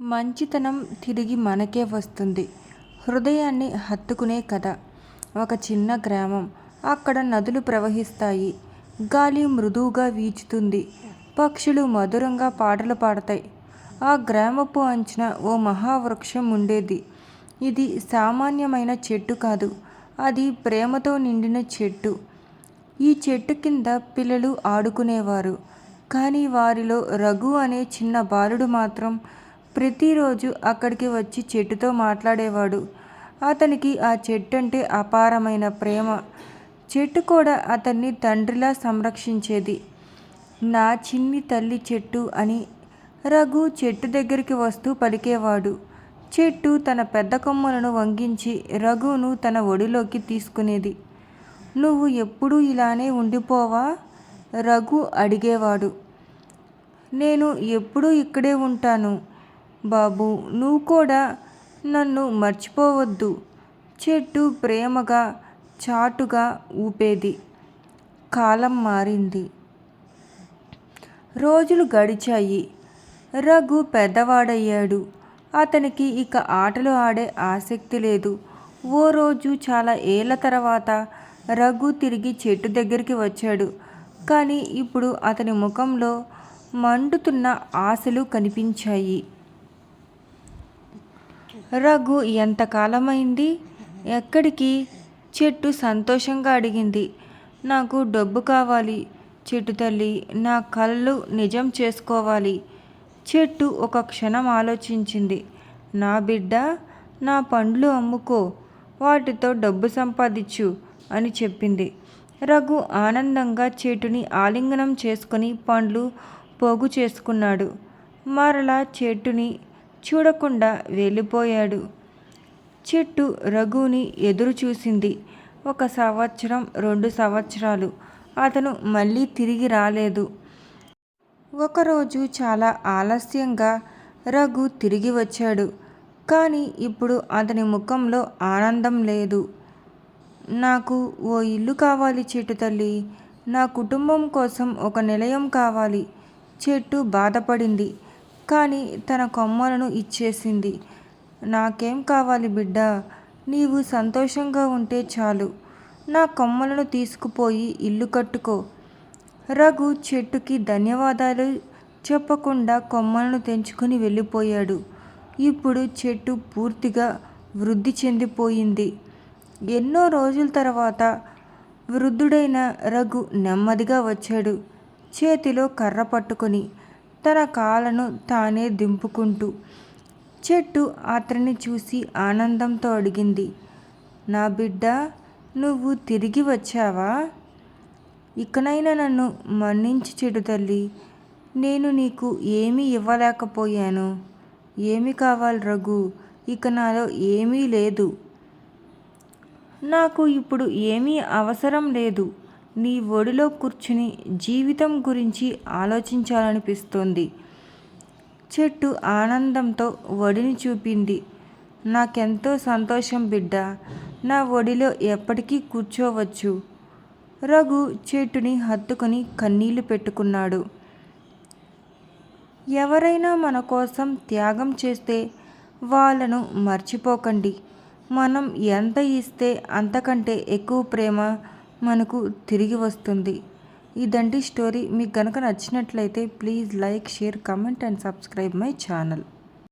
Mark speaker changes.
Speaker 1: మంచితనం తిరిగి మనకే వస్తుంది. హృదయాన్ని హత్తుకునే కథ. ఒక చిన్న గ్రామం. అక్కడ నదులు ప్రవహిస్తాయి. గాలి మృదువుగా వీచుతుంది. పక్షులు మధురంగా పాటలు పాడతాయి. ఆ గ్రామపు అంచున ఓ మహావృక్షం ఉండేది. ఇది సామాన్యమైన చెట్టు కాదు. అది ప్రేమతో నిండిన చెట్టు. ఈ చెట్టు కింద పిల్లలు ఆడుకునేవారు. కానీ వారిలో రఘు అనే చిన్న బాలుడు మాత్రం ప్రతిరోజు అక్కడికి వచ్చి చెట్టుతో మాట్లాడేవాడు. అతనికి ఆ చెట్టు అంటే అపారమైన ప్రేమ. చెట్టు కూడా అతన్ని తండ్రిలా సంరక్షించేది. నా చిన్ని తల్లి చెట్టు అని రఘు చెట్టు దగ్గరికి వస్తూ పలికేవాడు. చెట్టు తన పెద్ద కొమ్మలను వంగించి రఘును తన ఒడిలోకి తీసుకునేది. నువ్వు ఎప్పుడూ ఇలానే ఉండిపోవా? రఘు అడిగేవాడు. నేను ఎప్పుడూ ఇక్కడే ఉంటాను. బాబు నువ్వు కూడా నన్ను మర్చిపోవద్దు. చెట్టు ప్రేమగా చాటుగా ఊపేది. కాలం మారింది. రోజులు గడిచాయి. రఘు పెద్దవాడయ్యాడు. అతనికి ఇక ఆటలు ఆడే ఆసక్తి లేదు. ఓ రోజు చాలా ఏళ్ళ తర్వాత రఘు తిరిగి చెట్టు దగ్గరికి వచ్చాడు. కానీ ఇప్పుడు అతని ముఖంలో మండుతున్న ఆశలు కనిపించాయి. రఘు ఎంతకాలమైంది ఎక్కడికి? చెట్టు సంతోషంగా అడిగింది. నాకు డబ్బు కావాలి. చెట్టు తల్లి నా కళ్ళు నిజం చేసుకోవాలి. చెట్టు ఒక క్షణం ఆలోచించింది. నా బిడ్డ నా పండ్లు అమ్ముకో. వాటితో డబ్బు సంపాదించు అని చెప్పింది. రఘు ఆనందంగా చెట్టుని ఆలింగనం చేసుకుని పండ్లు పోగు చేసుకున్నాడు. మరలా చెట్టుని చూడకుండా వెళ్ళిపోయాడు. చెట్టు రఘుని ఎదురు చూసింది. ఒక సంవత్సరం రెండు సంవత్సరాలు. అతను మళ్ళీ తిరిగి రాలేదు. ఒకరోజు చాలా ఆలస్యంగా రఘు తిరిగి వచ్చాడు. కానీ ఇప్పుడు అతని ముఖంలో ఆనందం లేదు. నాకు ఓ ఇల్లు కావాలి చెట్టు తల్లి. నా కుటుంబం కోసం ఒక నిలయం కావాలి. చెట్టు బాధపడింది. కానీ తన కొమ్మలను ఇచ్చేసింది. నాకేం కావాలి బిడ్డ? నీవు సంతోషంగా ఉంటే చాలు. నా కొమ్మలను తీసుకుపోయి ఇల్లు కట్టుకో రఘు చెట్టుకి ధన్యవాదాలు చెప్పకుండా కొమ్మలను తెంచుకొని వెళ్ళిపోయాడు. ఇప్పుడు చెట్టు పూర్తిగా వృద్ధి చెందిపోయింది. ఎన్నో రోజుల తర్వాత వృద్ధుడైన రఘు నెమ్మదిగా వచ్చాడు. చేతిలో కర్ర పట్టుకొని తన కాళ్ళను తానే దింపుకుంటూ చెట్టు అతన్ని చూసి ఆనందంతో అడిగింది నా బిడ్డ నువ్వు తిరిగి వచ్చావా? ఇకనైనా నన్ను మన్నించి చెడు తల్లి. నేను నీకు ఏమీ ఇవ్వలేకపోయాను. ఏమి కావాలి రఘు? ఇక నాలో ఏమీ లేదు. నాకు ఇప్పుడు ఏమీ అవసరం లేదు. నీ ఒడిలో కూర్చుని జీవితం గురించి ఆలోచించాలనిపిస్తోంది. చెట్టు ఆనందంతో ఒడిని చూపింది. నాకెంతో సంతోషం బిడ్డ. నా ఒడిలో ఎప్పటికీ కూర్చోవచ్చు. రఘు చెట్టుని హత్తుకొని కన్నీళ్ళు పెట్టుకున్నాడు. ఎవరైనా మన కోసం త్యాగం చేస్తే వాళ్ళను మర్చిపోకండి. మనం ఎంత ఇస్తే అంతకంటే ఎక్కువ ప్రేమ మనకు తిరిగి వస్తుంది. ఇదండి స్టోరీ మీకు కనుక నచ్చినట్లయితే please like share comment and subscribe my channel.